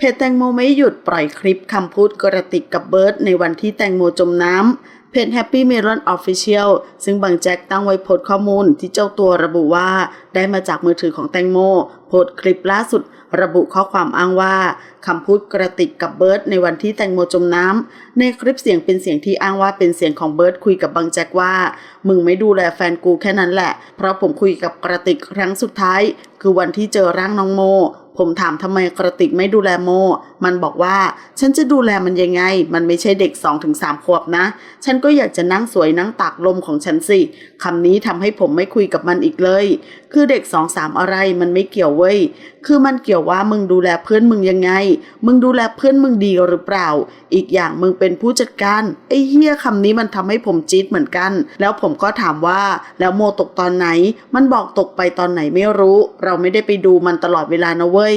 เพจแตงโมไม่หยุดปล่อยคลิปคำพูดกระติกกับเบิร์ดในวันที่แตงโมจมน้ำเพจ Happy Melon Official ซึ่งบางแจ็คตั้งไว้โพสข้อมูลที่เจ้าตัวระบุว่า ได้มาจากมือถือของแตงโม โพสคลิปล่าสุด ระบุข้อความอ้างว่าคำพูดกระติกกับเบิร์ดในวันที่แตงโมจมน้ำในคลิปเสียงเป็นเสียงที่อ้างว่าเป็นเสียงของเบิร์ดคุยกับบางแจ็คว่า มึงไม่ดูแลแฟนกูแค่นั้นแหละ เพราะผมคุยกับกระติกครั้งสุดท้าย คือวันที่เจอร่างน้องโม ผมถามทำไมกระติกไม่ดูแลโมมันบอกว่า ฉันจะดูแลมันยังไง มันไม่ใช่เด็ก 2-3 ขวบนะ ฉันก็อยากจะนั่งสวยนั่งตากลมของฉันสิคำนี้ทำให้ผมไม่คุยกับมันอีกเลย คือเด็ก2-3อะไรมันไม่เกี่ยวเว้ย คือมันเกี่ยวว่ามึงดูแลเพื่อนมึงยังไง มึงดูแลเพื่อนมึงดีหรือเปล่า อีกอย่างมึงเป็นผู้จัดการไอ้เฮียคำนี้มันทำให้ผมจี๊ดเหมือนกัน แล้วผมก็ถามว่าแล้วโมตกตอนไหน มันบอกตกไปตอนไหนไม่รู้ เราไม่ได้ไปดูมันตลอดเวลานะเว้ย